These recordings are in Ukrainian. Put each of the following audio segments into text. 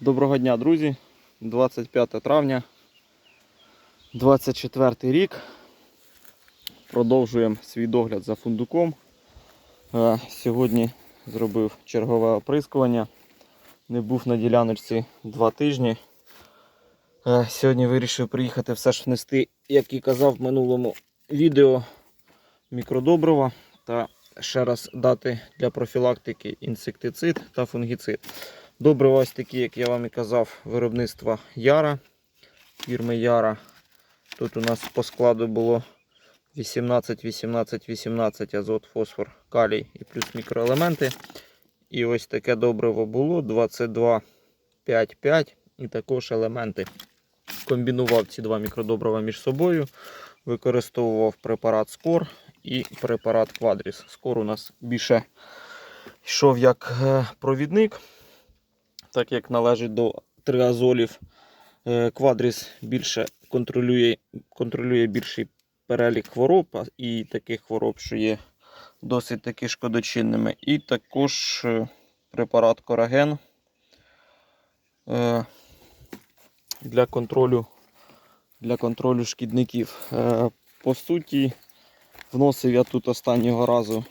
Доброго дня, друзі. 25 травня, 24 рік. Продовжуємо свій догляд за фундуком. Е, Сьогодні зробив чергове оприскування. Не був на діляночці два тижні. Е, Сьогодні вирішив приїхати все ж внести, як і казав в минулому відео, мікродобрива та ще раз дати для профілактики інсектицид та фунгіцид. Добрива ось такі, як я вам і казав, виробництва Яра, фірми Яра. Тут у нас по складу було 18, 18, 18 азот, фосфор, калій і плюс мікроелементи. І ось таке добриво було 22, 5, 5 і також елементи. Комбінував ці два мікродобрива між собою, використовував препарат Скор і препарат Квадріс. Скор у нас більше йшов як е, провідник так як належить до триазолів, е, квадріс більше контролює, контролює більший перелік хвороб і таких хвороб, що є досить таки шкодочинними. І також е, препарат Кораген е, для контролю, для контролю шкідників. По суті, вносив я тут останнього разу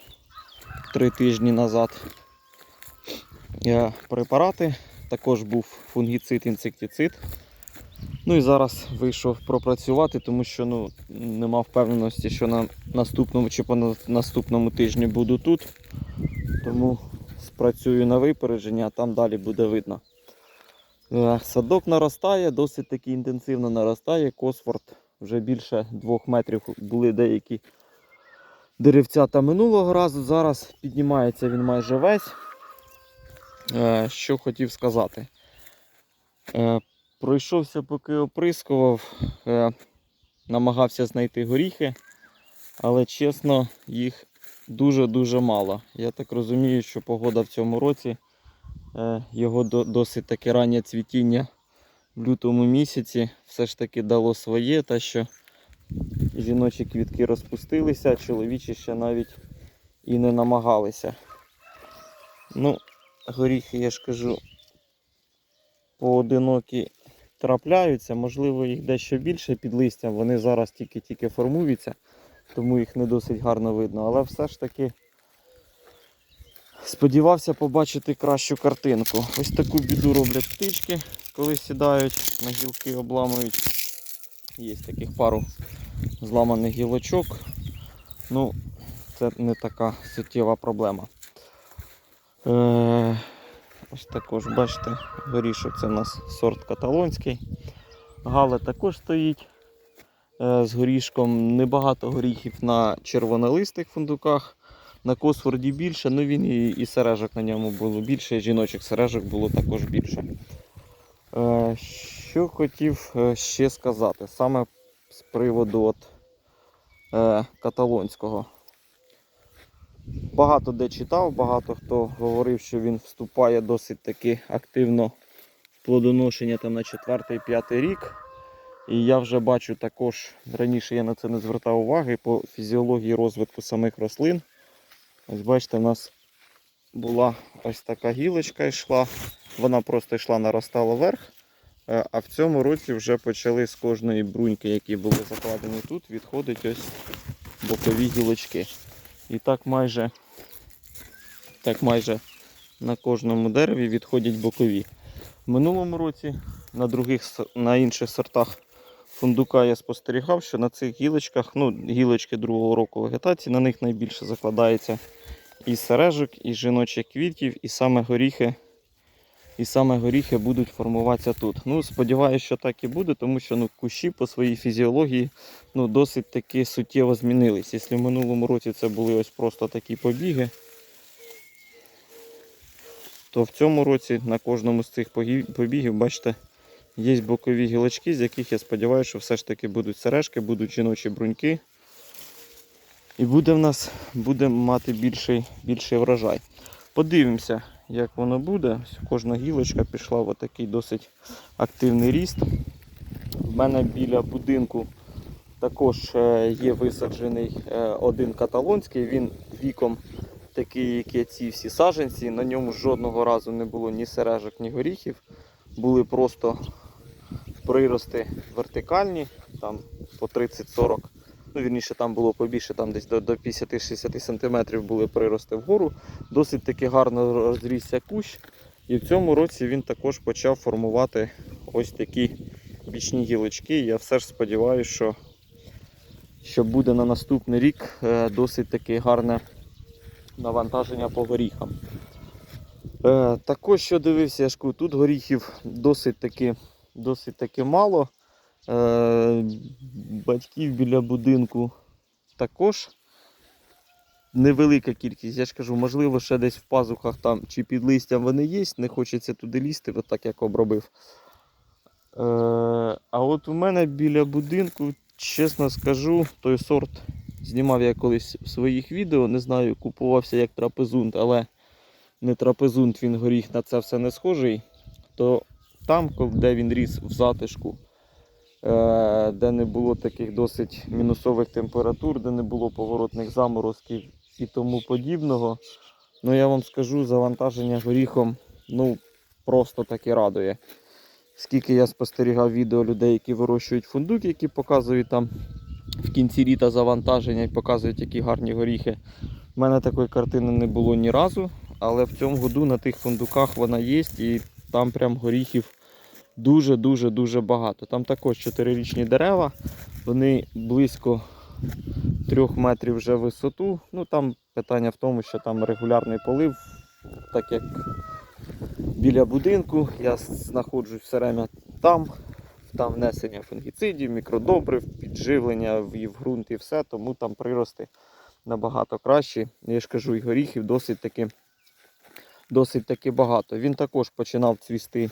три тижні назад препарати. Також був фунгіцид, інсектицид. Ну і зараз вийшов пропрацювати, тому що ну, нема впевненості, що на наступному чи по наступному тижні буду тут. Тому спрацюю на випередження, а там далі буде видно. Е, Садок наростає, досить таки інтенсивно наростає. Косфорд вже більше двох метрів були деякі деревця та минулого разу. Зараз піднімається він майже весь. Е, Що хотів сказати. Е, Пройшовся, поки оприскував, е, намагався знайти горіхи, але чесно, їх дуже-дуже мало. Я так розумію, що погода в цьому році, його досить таке раннє цвітіння в лютому місяці все ж таки дало своє, те, що жіночі квітки розпустилися, чоловічі ще навіть і не намагалися. Ну, горіхи, я ж кажу, поодинокі трапляються, можливо, їх дещо більше під листям, вони зараз тільки-тільки формуються, тому їх не досить гарно видно. Але все ж таки сподівався побачити кращу картинку. Ось таку біду роблять птички, коли сідають на гілки, обламують. Є таких пару зламаних гілочок. Ну, це не така суттєва проблема. Е, ось також, бачите, горішок це у нас сорт каталонський. Гале також стоїть е, з горішком. Небагато горіхів на червонолистих фундуках. На Косфорді більше, ну він і, і сережок на ньому було більше, і жіночих сережок було також більше. Е, що хотів ще сказати, саме з приводу от, каталонського. Багато де читав, багато хто говорив, що він вступає досить таки активно в плодоношення там на 4-5 рік. І я вже бачу також, раніше я на це не звертав уваги, по фізіології розвитку самих рослин. Ось бачите, у нас була ось така гілочка йшла, вона просто йшла, наростала вверх. Е, А в цьому році вже почали з кожної бруньки, які були закладені тут, відходить ось бокові гілочки. І так майже, так майже на кожному дереві відходять бокові. В минулому році на, других, на інших сортах фундука я спостерігав, що на цих гілочках, ну, гілочки другого року вегетації, на них найбільше закладається і сережок, і жіночих квітів, і саме горіхи. І саме горіхи будуть формуватися тут. Ну, сподіваюся, що так і буде, тому що ну, кущі по своїй фізіології ну, досить таки суттєво змінились. Якщо в минулому році це були ось просто такі побіги, то в цьому році на кожному з цих побігів, бачите, є бокові гілочки, з яких я сподіваюся, що все ж таки будуть сережки, будуть жіночі бруньки. І буде в нас буде мати більший, більший врожай. Подивимося, як воно буде. Кожна гілочка пішла в такий досить активний ріст. В мене біля будинку також е, є висаджений е, один каталонський, він віком такий, як і ці всі саженці. На ньому жодного разу не було ні сережок, ні горіхів. були просто прирости вертикальні, там по 30-40. Ну, вірніше, там було побільше, там десь до, до 50-60 см були прирости вгору. Досить таки гарно розрісся кущ. І в цьому році він також почав формувати ось такі бічні гілочки. Я все ж сподіваюся, що, що буде на наступний рік е, досить таки гарне навантаження по горіхам. Е, також що дивився, я ж тут горіхів досить таки, досить таки мало. Е, батьків біля будинку також невелика кількість. Я ж кажу, можливо, ще десь в пазухах там чи під листям вони є, не хочеться туди лізти, так як обробив. Е, а от у мене біля будинку, чесно скажу, той сорт знімав я колись в своїх відео. Не знаю, купувався як трапезунт, але не трапезунт, він горіх на це все не схожий. То там, де він ріс в затишку, де не було таких досить мінусових температур, де не було поворотних заморозків і тому подібного. Ну я вам скажу, завантаження горіхом ну, просто таки радує. Скільки я спостерігав відео людей, які вирощують фундук, які показують там в кінці літа завантаження і показують, які гарні горіхи. У мене такої картини не було ні разу, але в цьому году на тих фундуках вона є і там прям горіхів дуже-дуже дуже багато. Там також чотирирічні дерева, вони близько трьох метрів вже висоту. Ну там питання в тому, що там регулярний полив, так як біля будинку. Я знаходжусь все время там, там внесення фунгіцидів, мікродобрив, підживлення і в ґрунт і все, тому там прирости набагато кращі. Я ж кажу, і горіхів досить таки, досить таки багато. Він також починав цвісти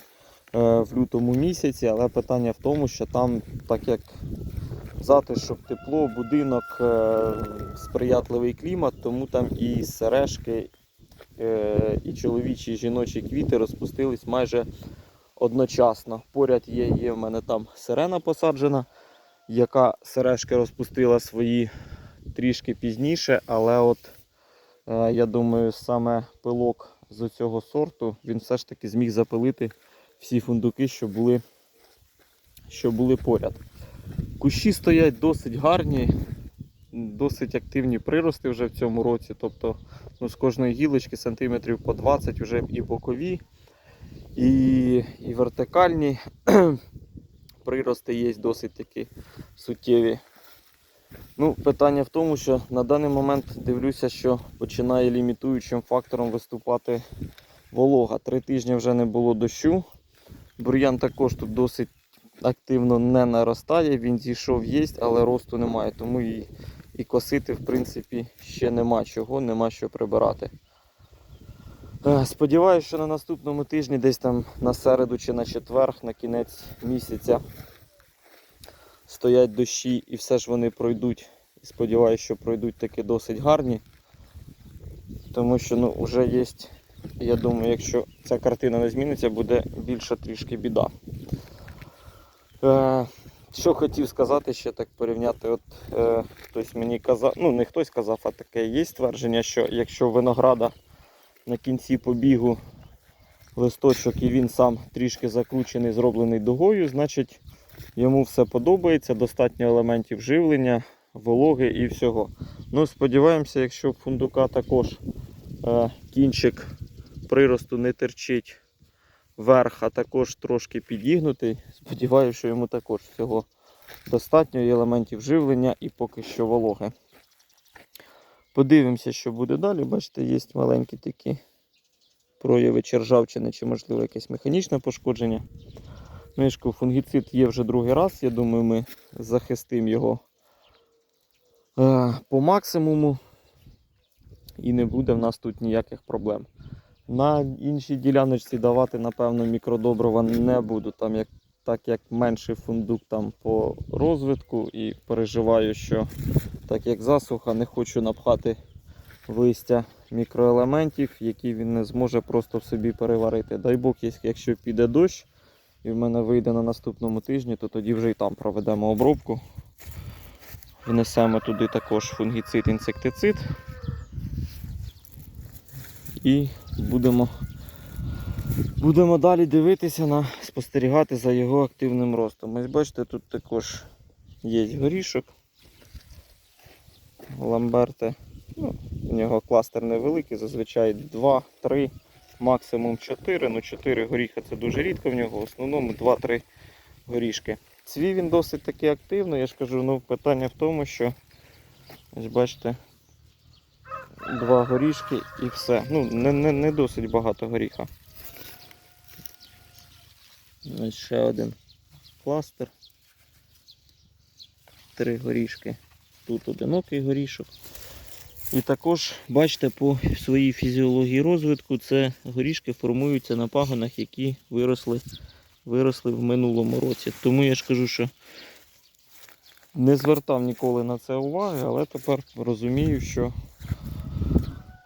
в лютому місяці, але питання в тому, що там, так як затишок, тепло, будинок, е, сприятливий клімат, тому там і сережки, е, і чоловічі, і жіночі квіти розпустились майже одночасно. Поряд є, є в мене там сирена посаджена, яка сережки розпустила свої трішки пізніше, але от е, я думаю, саме пилок з цього сорту він все ж таки зміг запилити всі фундуки, що були, що були поряд. Кущі стоять досить гарні, досить активні прирости вже в цьому році. Тобто ну, з кожної гілочки сантиметрів по 20 вже і бокові, і, і вертикальні прирости є досить такі суттєві. Ну, питання в тому, що на даний момент дивлюся, що починає лімітуючим фактором виступати волога. Три тижні вже не було дощу. Бур'ян також тут досить активно не наростає, він зійшов є, але росту немає. Тому і, і косити, в принципі, ще нема чого, нема що прибирати. Е, Сподіваюся, що на наступному тижні, десь там на середу чи на четвер, на кінець місяця, стоять дощі і все ж вони пройдуть. Сподіваюся, що пройдуть таки досить гарні. Тому що ну, вже є, я думаю, якщо ця картина не зміниться, буде більша трішки біда. Е, що хотів сказати, ще так порівняти, от е, хтось мені казав, ну не хтось казав, а таке є ствердження, що якщо винограда на кінці побігу листочок і він сам трішки закручений, зроблений дугою, значить йому все подобається, достатньо елементів живлення, вологи і всього. Ну, сподіваємося, якщо фундука також е, кінчик приросту не терчить верх, а також трошки підігнутий. Сподіваюся, що йому також всього достатньо елементів живлення і поки що вологи. Подивимося, що буде далі. Бачите, є маленькі такі прояви чержавчини чи, можливо, якесь механічне пошкодження. Мишку фунгіцид є вже другий раз. Я думаю, ми захистимо його е, по максимуму. І не буде в нас тут ніяких проблем. На іншій діляночці давати, напевно, мікродобрива не буду, там як, так як менший фундук там по розвитку і переживаю, що так як засуха, не хочу напхати листя мікроелементів, які він не зможе просто в собі переварити. Дай Бог, якщо піде дощ і в мене вийде на наступному тижні, то тоді вже і там проведемо обробку. Внесемо туди також фунгіцид, інсектицид. І будемо Будемо далі дивитися на спостерігати за його активним ростом. Ось бачите, тут також є горішок. Ламберте. Ну, у нього кластер невеликий, зазвичай 2, 3, максимум 4. Ну 4 горіха це дуже рідко в нього, в основному 2-3 горішки. Цвів він досить таки активно, я ж кажу, ну питання в тому, що ось бачите, два горішки і все. Ну, не, не, не досить багато горіха. Ще один кластер. Три горішки. Тут одинокий горішок. І також, бачите, по своїй фізіології розвитку це горішки формуються на пагонах, які виросли, виросли в минулому році. Тому я ж кажу, що не звертав ніколи на це уваги, але тепер розумію, що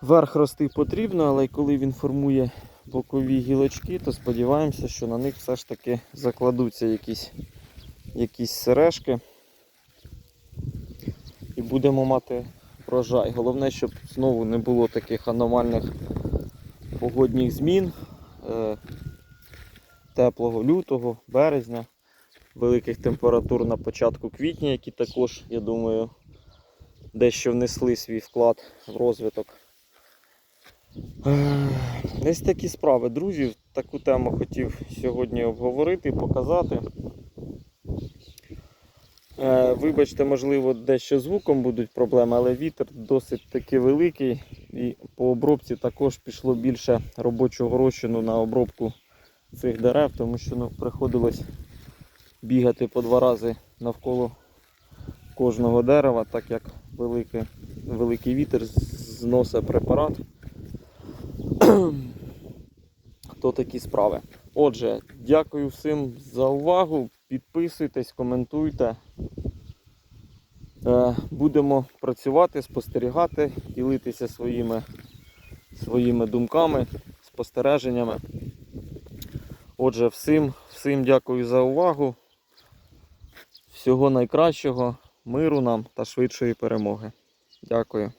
верх рости потрібно, але коли він формує бокові гілочки, то сподіваємося, що на них все ж таки закладуться якісь, якісь сережки. І будемо мати врожай. Головне, щоб знову не було таких аномальних погодних змін е, теплого лютого, березня, великих температур на початку квітня, які також, я думаю, дещо внесли свій вклад в розвиток. Ось такі справи, друзі. Таку тему хотів сьогодні обговорити, показати. Е, Вибачте, можливо, дещо звуком будуть проблеми, але вітер досить таки великий. І по обробці також пішло більше робочого розчину на обробку цих дерев, тому що ну, приходилось бігати по два рази навколо кожного дерева, так як великий, великий вітер зносить препарат. То такі справи. Отже, дякую всім за увагу. Підписуйтесь, коментуйте. Е, Будемо працювати, спостерігати, ділитися своїми, своїми думками, спостереженнями. Отже, всім, всім дякую за увагу. Всього найкращого, миру нам та швидшої перемоги. Дякую.